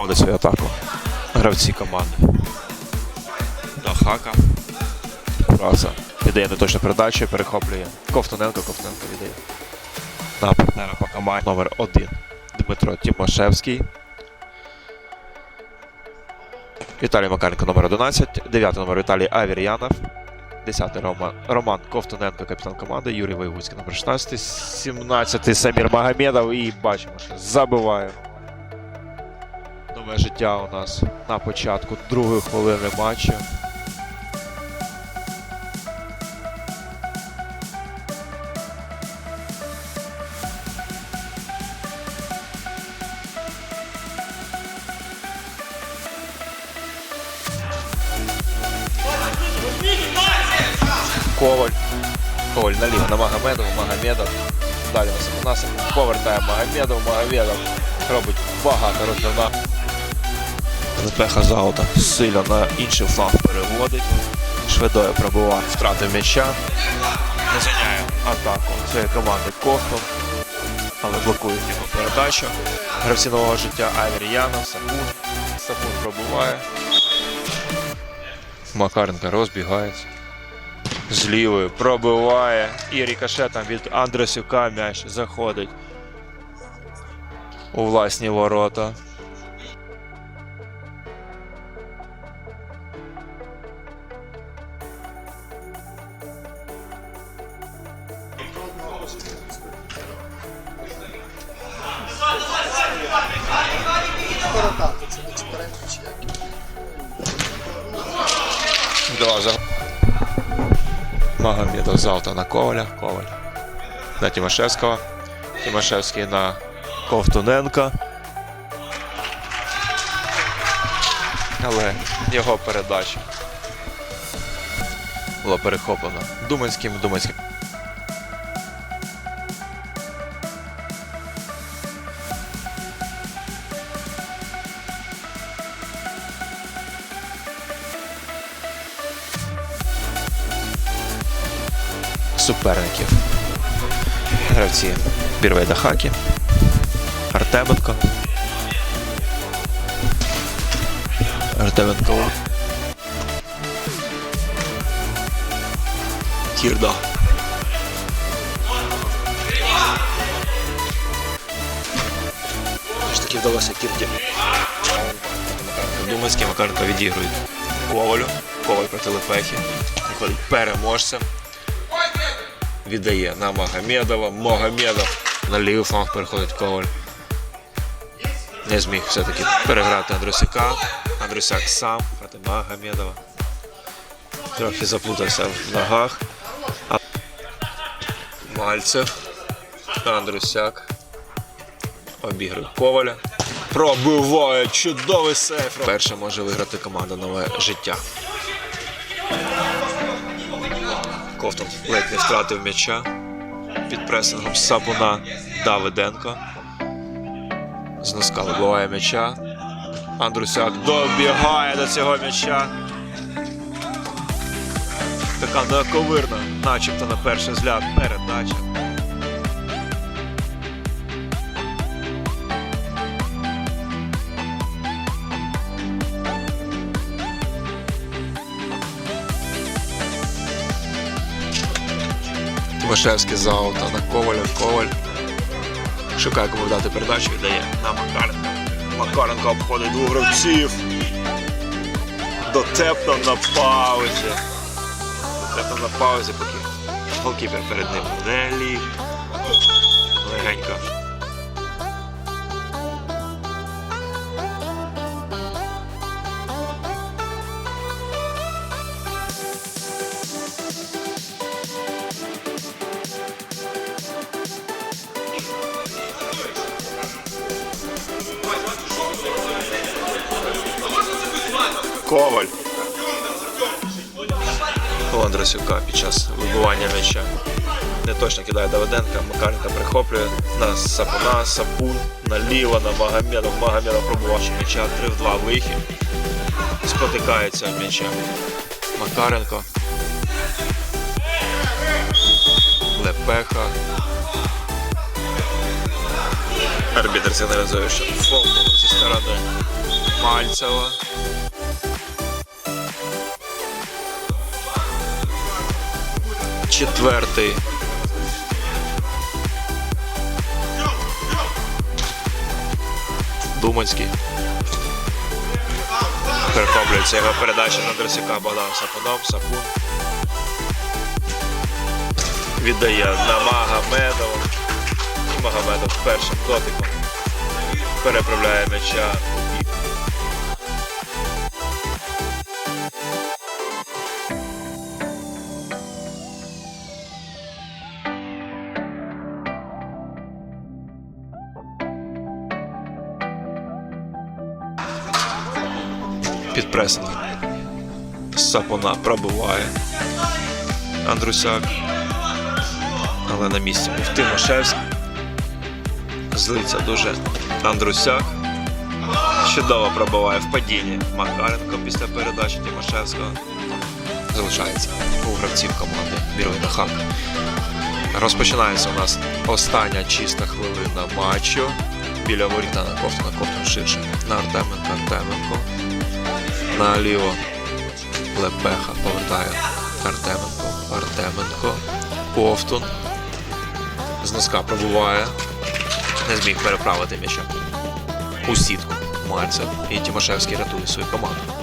проводить свою атаку. Гравці команди. До хака. Кураса. Віддає неточну передачу, перехоплює. Ковтуненко, Ковтуненко віддає. На партнера по команді номер 1 Дмитро Тимошевський. Віталій Макаренко номер 11, 9 номер Віталій Авір'янов, 10 Роман, Роман Ковтуненко, капітан команди, Юрій Воєвудський номер 16, 17 Самір Магомедов і бачимо, що забиває. Нове життя у нас на початку другої хвилини матчу. Коваль. Коваль наліво на Магомедов, Магомедов. Далі на Сапонаса. Повертає Магомедов, Магомедов. Робить багато розривна. Пеха Заута сильно на інший фланг переводить. Шведою пробуває втрати м'яча. Не заняє атаку своєї команди Ковтун. Але блокують його передачу. Гравці нового життя Айвер Сапун. Сапун пробуває. Макаренко розбігається. З лівої пробиває і рікошетом від Андресюка м'яч заходить у власні ворота. Два за Магомедов завтра на Коваля. Коваль. На Тимошевського. Тимошевський на Ковтуненка. Але його передача була перехоплена Думанським. Думанським. Суперників. Гравці Бірвейда Хакі, Артеменко. Артеменко. Кірда. Ж таки вдалося Кірді. Думанський Макаренко відігрують Ковалю. Коваль проти Лепехи. Переможцем. Віддає на Магомедова. Магомедов на лівий фланг переходить Коваль. Не зміг все-таки переграти Андрюсяка. Андрюсяк сам проти Магомедова. Трохи заплутався в ногах. Мальцев. Андрюсяк. Обігрує Коваля. Пробиває чудовий сейф. Перше може виграти команда нове життя. Ковтун ледь не втратив м'яча під пресингом Сабуна Давиденко. З носка вибиває м'яча. Андрусяк добігає до цього м'яча. Така неоковирна, начебто на перший взгляд, передача. Тимошевський за аута на Коваля. Коваль. Шукає кому дати передачу, віддає на Макаренка. Макаренко обходить двох гравців. Дотепно на паузі. Дотепно на паузі, поки голкіпер перед ним не ліг. Легенько. Коваль. У Андросюка під час вибивання м'яча. Не точно кидає Давиденка, Макаренка прихоплює на Сапуна, Сапун, наліво на Магомедов. Магомедов пробувавши м'яча 3 в 2 вихід. Спотикається м'яча. Макаренко. Лепеха. Арбітр сигналізує, що фол зі сторони Мальцева. Четвертий. Думанський. Перехоплюється його передача на Дросяка Богдан Сапуном. Сапун. Віддає на Магомедова. І Магомедов першим дотиком переправляє м'яча Під пресингом. Сапона пробиває. Андрусяк. Але на місці був Тимошевський. Злиться дуже Андрусяк. Чудово пробиває в падінні Макаренко після передачі Тимошевського. Залишається у гравців команди Біровина Хак. Розпочинається у нас остання чиста хвилина матчу. Біля воріт на кофту на кофту ширше. На Артеменко, Артеменко. Наліво Лепеха повертає Артеменко, Артеменко. Ковтун. З носка пробуває. Не зміг переправити м'яча у сітку. Мальцев і Тимошевський рятує свою команду.